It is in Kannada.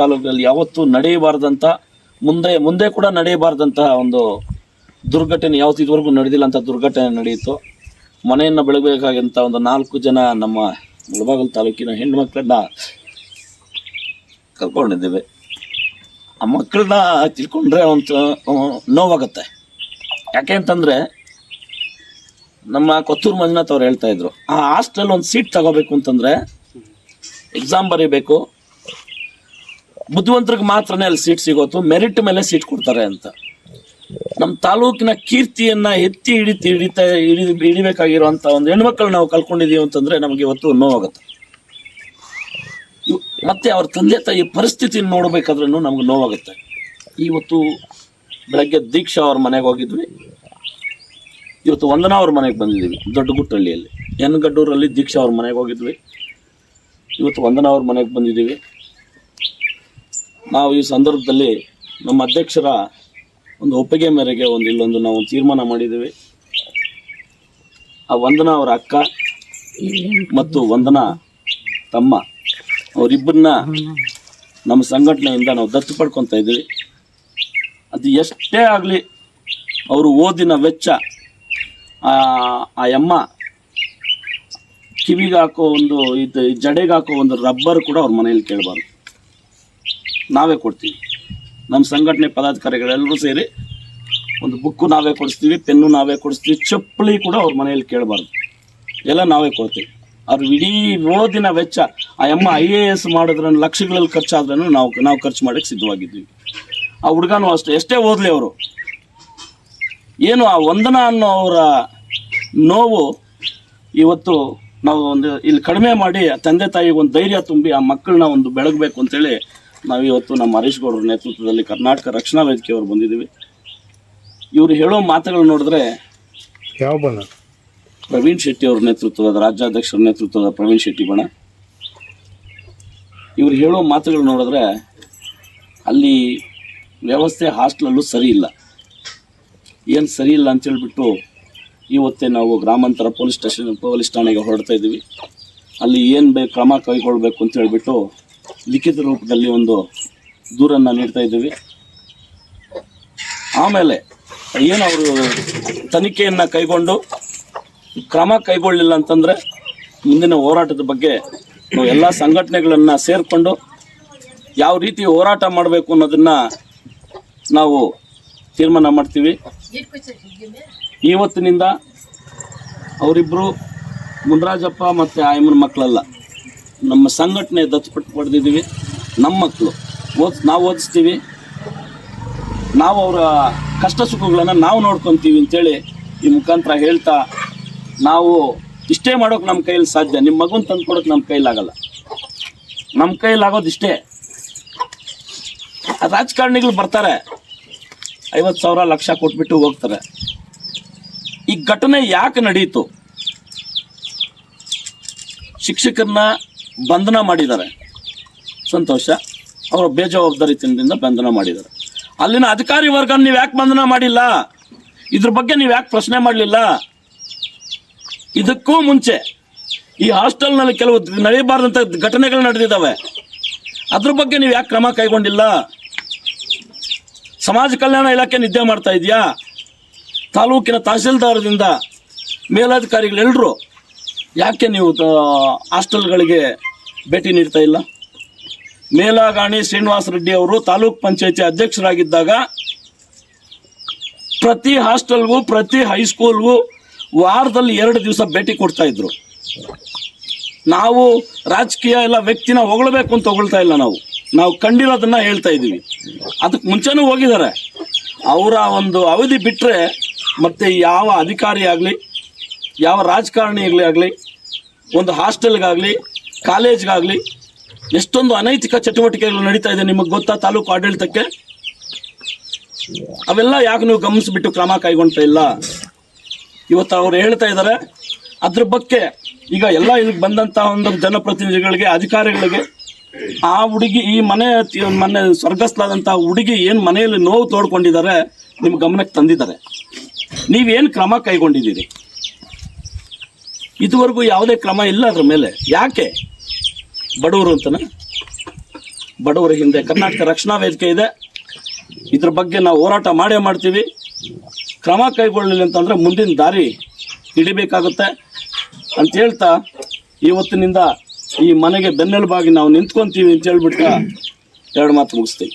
ತಾಲೂಕಿನಲ್ಲಿ ಯಾವತ್ತೂ ನಡೆಯಬಾರ್ದಂಥ ಮುಂದೆ ಮುಂದೆ ಕೂಡ ನಡೆಯಬಾರ್ದಂತಹ ಒಂದು ದುರ್ಘಟನೆ ಯಾವತ್ತು ಇದುವರೆಗೂ ನಡೆದಿಲ್ಲ ಅಂತ ದುರ್ಘಟನೆ ನಡೆಯಿತು. ಮನೆಯನ್ನು ಬೆಳಗಬೇಕಾದಂಥ ಒಂದು ನಾಲ್ಕು ಜನ ನಮ್ಮ ಮುಳಬಾಗಲ್ ತಾಲೂಕಿನ ಹೆಣ್ಮಕ್ಳನ್ನ ಕರ್ಕೊಂಡಿದ್ದೇವೆ. ಆ ಮಕ್ಕಳನ್ನ ತಿಳ್ಕೊಂಡ್ರೆ ಒಂದು ನೋವಾಗುತ್ತೆ. ಯಾಕೆ ಅಂತಂದರೆ ನಮ್ಮ ಕೊತ್ತೂರು ಮಂಜುನಾಥ್ ಅವ್ರು ಹೇಳ್ತಾ ಇದ್ರು, ಆ ಹಾಸ್ಟೆಲ್ ಒಂದು ಸೀಟ್ ತಗೋಬೇಕು ಅಂತಂದರೆ ಎಕ್ಸಾಮ್ ಬರೀಬೇಕು ಬುದ್ಧಿವಂತರಿಗೆ ಮಾತ್ರನೇ ಅಲ್ಲಿ ಸೀಟ್ ಸಿಗೋತು ಮೆರಿಟ್ ಮೇಲೆ ಸೀಟ್ ಕೊಡ್ತಾರೆ ಅಂತ. ನಮ್ಮ ತಾಲೂಕಿನ ಕೀರ್ತಿಯನ್ನ ಎತ್ತಿ ಹಿಡಿತಿ ಹಿಡಿತಾ ಹಿಡಿ ಹಿಡಿಬೇಕಾಗಿರುವಂಥ ಒಂದು ಹೆಣ್ಮಕ್ಳು ನಾವು ಕಲ್ಕೊಂಡಿದ್ದೀವಿ ಅಂತಂದ್ರೆ ನಮಗೆ ಇವತ್ತು ನೋವಾಗುತ್ತೆ ಮತ್ತೆ ಅವ್ರ ತಂದೆ ತಾಯಿ ಪರಿಸ್ಥಿತಿ ನೋಡ್ಬೇಕಾದ್ರೂ ನಮ್ಗೆ ನೋವಾಗುತ್ತೆ ಇವತ್ತು ಬೆಳಗ್ಗೆ ದೀಕ್ಷಾ ಅವ್ರ ಮನೆಗೆ ಹೋಗಿದ್ವಿ. ಇವತ್ತು ವಂದನಾ ಅವ್ರ ಮನೆಗೆ ಬಂದಿದ್ದೀವಿ, ದೊಡ್ಡಗುಟ್ಟಳ್ಳಿಯಲ್ಲಿ. ಎನ್ಗಡ್ಡೂರಲ್ಲಿ ದೀಕ್ಷಾ ಅವ್ರ ಮನೆಗೆ ಹೋಗಿದ್ವಿ. ಇವತ್ತು ವಂದನಾ ಅವ್ರ ಮನೆಗೆ ಬಂದಿದ್ದೀವಿ. ನಾವು ಈ ಸಂದರ್ಭದಲ್ಲಿ ನಮ್ಮ ಅಧ್ಯಕ್ಷರ ಒಂದು ಒಪ್ಪಿಗೆ ಮೇರೆಗೆ ಒಂದು ಇಲ್ಲೊಂದು ನಾವು ತೀರ್ಮಾನ ಮಾಡಿದ್ದೀವಿ. ಆ ವಂದನಾ ಅವರ ಅಕ್ಕ ಮತ್ತು ವಂದನಾ ತಮ್ಮ ಅವರಿಬ್ಬರನ್ನ ನಮ್ಮ ಸಂಘಟನೆಯಿಂದ ನಾವು ದತ್ತು ಪಡ್ಕೊತಾ ಇದ್ದೀವಿ. ಅದು ಎಷ್ಟೇ ಆಗಲಿ ಅವರು ಓದಿನ ವೆಚ್ಚ, ಆ ಆ ಯಮ್ಮ ಕಿವಿಗೆ ಹಾಕೋ ಒಂದು ಇದು ಜಡೆಗೆ ಹಾಕೋ ಒಂದು ರಬ್ಬರ್ ಕೂಡ ಅವ್ರ ಮನೆಯಲ್ಲಿ ಕೇಳಬಾರ್ದು. ನಾವೇ ಕೊಡ್ತೀವಿ. ನಮ್ಮ ಸಂಘಟನೆ ಪದಾಧಿಕಾರಿಗಳೆಲ್ಲರೂ ಸೇರಿ ಒಂದು ಬುಕ್ಕು ನಾವೇ ಕೊಡಿಸ್ತೀವಿ, ಪೆನ್ನು ನಾವೇ ಕೊಡಿಸ್ತೀವಿ, ಚಪ್ಪಲಿ ಕೂಡ ಅವ್ರ ಮನೆಯಲ್ಲಿ ಕೇಳಬಾರ್ದು. ಎಲ್ಲ ನಾವೇ ಕೊಡ್ತೀವಿ. ಅವ್ರ ಇಡೀ ಓದಿನ ವೆಚ್ಚ, ಆ ಅಮ್ಮ ಐ ಎ ಎಸ್ ಮಾಡಿದ್ರೆ ಲಕ್ಷಗಳಲ್ಲಿ ಖರ್ಚಾದ್ರೂ ನಾವು ನಾವು ಖರ್ಚು ಮಾಡೋಕ್ಕೆ ಸಿದ್ಧವಾಗಿದ್ದೀವಿ ಆ ಹುಡುಗನೂ ಅಷ್ಟೇ, ಎಷ್ಟೇ ಓದಲಿ ಅವರು. ಏನು ಆ ವಂದನ ಅನ್ನೋ ಅವರ ನೋವು ಇವತ್ತು ನಾವು ಒಂದು ಇಲ್ಲಿ ಕಡಿಮೆ ಮಾಡಿ ತಂದೆ ತಾಯಿಗೆ ಒಂದು ಧೈರ್ಯ ತುಂಬಿ ಆ ಮಕ್ಕಳನ್ನ ಒಂದು ಬೆಳಗಬೇಕು ಅಂತೇಳಿ ನಾವು ಇವತ್ತು ನಮ್ಮ ಹರೀಶ್ ಗೌಡರ ನೇತೃತ್ವದಲ್ಲಿ ಕರ್ನಾಟಕ ರಕ್ಷಣಾ ವೇದಿಕೆಯವರು ಬಂದಿದ್ದೀವಿ. ಇವರು ಹೇಳೋ ಮಾತುಗಳು ನೋಡಿದ್ರೆ ಯಾವ ಬಣ್ಣ? ಪ್ರವೀಣ್ ಶೆಟ್ಟಿ ಅವ್ರ ನೇತೃತ್ವದ ರಾಜ್ಯಾಧ್ಯಕ್ಷರ ನೇತೃತ್ವದ ಪ್ರವೀಣ್ ಶೆಟ್ಟಿ ಬಣ ಇವರು ಹೇಳೋ ಮಾತುಗಳು ನೋಡಿದ್ರೆ ಅಲ್ಲಿ ವ್ಯವಸ್ಥೆ ಹಾಸ್ಟೆಲಲ್ಲೂ ಸರಿ ಇಲ್ಲ. ಏನು ಸರಿ ಇಲ್ಲ ಅಂತ ಹೇಳ್ಬಿಟ್ಟು ಇವತ್ತೇ ನಾವು ಗ್ರಾಮಾಂತರ ಪೊಲೀಸ್ ಸ್ಟೇಷನ್ ಪೊಲೀಸ್ ಠಾಣೆಗೆ ಹೊರಡ್ತಾ ಇದ್ದೀವಿ. ಅಲ್ಲಿ ಏನು ಬೇಕು ಕ್ರಮ ಕೈಗೊಳ್ಬೇಕು ಅಂತ ಹೇಳ್ಬಿಟ್ಟು ಲಿಖಿತ ರೂಪದಲ್ಲಿ ಒಂದು ದೂರನ್ನು ನೀಡ್ತಾ ಇದ್ದೀವಿ. ಆಮೇಲೆ ಏನು ಅವರು ತನಿಖೆಯನ್ನು ಕೈಗೊಂಡು ಕ್ರಮ ಕೈಗೊಳ್ಳಲಿಲ್ಲ ಅಂತಂದರೆ ಮುಂದಿನ ಹೋರಾಟದ ಬಗ್ಗೆ ನಾವು ಎಲ್ಲ ಸಂಘಟನೆಗಳನ್ನು ಸೇರಿಕೊಂಡು ಯಾವ ರೀತಿ ಹೋರಾಟ ಮಾಡಬೇಕು ಅನ್ನೋದನ್ನು ನಾವು ತೀರ್ಮಾನ ಮಾಡ್ತೀವಿ. ಇವತ್ತಿನಿಂದ ಅವರಿಬ್ಬರು ಮುಂದ್ರಾಜಪ್ಪ ಮತ್ತು ಆಯಮ್ಮನ ಮಕ್ಕಳಲ್ಲ. ನಮ್ಮ ಸಂಘಟನೆ ದತ್ತುಪಟ್ಟು ಪಡೆದಿದ್ದೀವಿ. ನಮ್ಮ ಮಕ್ಕಳು ಓದ್, ನಾವು ಓದಿಸ್ತೀವಿ. ನಾವು ಅವರ ಕಷ್ಟ ಸುಖಗಳನ್ನು ನಾವು ನೋಡ್ಕೊತೀವಿ ಅಂತೇಳಿ ಈ ಮುಖಾಂತರ ಹೇಳ್ತಾ ನಾವು ಇಷ್ಟೇ ಮಾಡೋಕೆ ನಮ್ಮ ಕೈಯಲ್ಲಿ ಸಾಧ್ಯ. ನಿಮ್ಮ ಮಗುನ ತಂದು ಕೊಡೋಕೆ ನಮ್ಮ ಕೈಲಾಗಲ್ಲ. ನಮ್ಮ ಕೈಲಾಗೋದು ಇಷ್ಟೇ. ರಾಜಕಾರಣಿಗಳು ಬರ್ತಾರೆ. ಐವತ್ತು ಸಾವಿರ ಲಕ್ಷ ಕೊಟ್ಬಿಟ್ಟು ಹೋಗ್ತಾರೆ. ಈ ಘಟನೆ ಯಾಕೆ ನಡೆಯಿತು ಶಿಕ್ಷಕರನ್ನ ಬಂಧನ ಮಾಡಿದ್ದಾರೆ. ಸಂತೋಷ. ಅವರು ಬೇಜವಾಬ್ದಾರಿತನದಿಂದ ಬಂಧನ ಮಾಡಿದ್ದಾರೆ. ಅಲ್ಲಿನ ಅಧಿಕಾರಿ ವರ್ಗ ನೀವು ಯಾಕೆ ಬಂಧನ ಮಾಡಿಲ್ಲ? ಇದ್ರ ಬಗ್ಗೆ ನೀವು ಯಾಕೆ ಪ್ರಶ್ನೆ ಮಾಡಲಿಲ್ಲ? ಇದಕ್ಕೂ ಮುಂಚೆ ಈ ಹಾಸ್ಟೆಲ್ನಲ್ಲಿ ಕೆಲವು ನಡೆಯಬಾರ್ದಂಥ ಘಟನೆಗಳು ನಡೆದಿದ್ದಾವೆ. ಅದ್ರ ಬಗ್ಗೆ ನೀವು ಯಾಕೆ ಕ್ರಮ ಕೈಗೊಂಡಿಲ್ಲ? ಸಮಾಜ ಕಲ್ಯಾಣ ಇಲಾಖೆ ನಿದ್ದೆ ಮಾಡ್ತಾ ಇದೆಯಾ? ತಾಲೂಕಿನ ತಹಸೀಲ್ದಾರದಿಂದ ಮೇಲಾಧಿಕಾರಿಗಳೆಲ್ಲರೂ ಯಾಕೆ ನೀವು ಹಾಸ್ಟೆಲ್ಗಳಿಗೆ ಭೇಟಿ ನೀಡ್ತಾ ಇಲ್ಲ. ಮೇಲಾಗಾಣಿ ಶ್ರೀನಿವಾಸ ರೆಡ್ಡಿ ಅವರು ತಾಲೂಕ್ ಪಂಚಾಯತಿ ಅಧ್ಯಕ್ಷರಾಗಿದ್ದಾಗ ಪ್ರತಿ ಹಾಸ್ಟೆಲ್ಗೂ, ಪ್ರತಿ ಹೈಸ್ಕೂಲ್ಗೂ ವಾರದಲ್ಲಿ ಎರಡು ದಿವಸ ಭೇಟಿ ಕೊಡ್ತಾ ಇದ್ರು. ನಾವು ರಾಜಕೀಯ ಎಲ್ಲ ವ್ಯಕ್ತಿನ ಹೊಗಳಬೇಕು ಅಂತ ಹೊಗಳ್ತಾ ಇಲ್ಲ ನಾವು. ನಾವು ಕಂಡಿರೋದನ್ನ ಹೇಳ್ತಾ ಇದ್ದೀವಿ. ಅದಕ್ಕೆ ಮುಂಚೆನೂ ಹೋಗಿದ್ದಾರೆ. ಅವರ ಒಂದು ಅವಧಿ ಬಿಟ್ಟರೆ ಮತ್ತೆ ಯಾವ ಅಧಿಕಾರಿ ಆಗಲಿ, ಯಾವ ರಾಜಕಾರಣಿಗಳಾಗಲಿ ಒಂದು ಹಾಸ್ಟೆಲ್ಗಾಗಲಿ ಕಾಲೇಜ್ಗಾಗಲಿ ಎಷ್ಟೊಂದು ಅನೈತಿಕ ಚಟುವಟಿಕೆಗಳು ನಡೀತಾ ಇದೆ ನಿಮಗೆ ಗೊತ್ತಾ ತಾಲೂಕು ಆಡಳಿತಕ್ಕೆ? ಅವೆಲ್ಲ ಯಾಕೆ ನೀವು ಗಮನಿಸಿಬಿಟ್ಟು ಕ್ರಮ ಕೈಗೊಳ್ತಾ ಇಲ್ಲ? ಇವತ್ತು ಅವ್ರು ಹೇಳ್ತಾ ಇದ್ದಾರೆ, ಅದ್ರ ಬಗ್ಗೆ ಈಗ ಎಲ್ಲ ಇಲ್ಲಿಗೆ ಬಂದಂಥ ಒಂದು ಜನಪ್ರತಿನಿಧಿಗಳಿಗೆ, ಅಧಿಕಾರಿಗಳಿಗೆ ಆ ಹುಡುಗಿ, ಈ ಮನೆ ಮನೆ ಸ್ವರ್ಗಸ್ಥಾದಂಥ ಹುಡುಗಿ ಏನು ಮನೆಯಲ್ಲಿ ನೋವು ತೋಡ್ಕೊಂಡಿದ್ದಾರೆ ನಿಮ್ಮ ಗಮನಕ್ಕೆ ತಂದಿದ್ದಾರೆ. ನೀವೇನು ಕ್ರಮ ಕೈಗೊಂಡಿದ್ದೀರಿ? ಇದುವರೆಗೂ ಯಾವುದೇ ಕ್ರಮ ಇಲ್ಲ ಅದ್ರ ಮೇಲೆ. ಯಾಕೆ? ಬಡವರು ಅಂತಾನೆ? ಬಡವರ ಹಿಂದೆ ಕರ್ನಾಟಕ ರಕ್ಷಣಾ ವೇದಿಕೆ ಇದೆ. ಇದ್ರ ಬಗ್ಗೆ ನಾವು ಹೋರಾಟ ಮಾಡೇ ಮಾಡ್ತೀವಿ. ಕ್ರಮ ಕೈಗೊಳ್ಳಲಿ ಅಂತಂದರೆ ಮುಂದಿನ ದಾರಿ ಹಿಡಿಬೇಕಾಗುತ್ತೆ. ಅಂತ ಹೇಳ್ತಾ ಇವತ್ತಿನಿಂದ ಈ ಮನೆಗೆ ಬೆನ್ನೆಲುಬಾಗಿ ನಾವು ನಿಂತ್ಕೊಂತೀವಿ ಅಂತ ಹೇಳ್ಬಿಟ್ಟು ಎರಡು ಮಾತು ಮುಗಿಸ್ತೀವಿ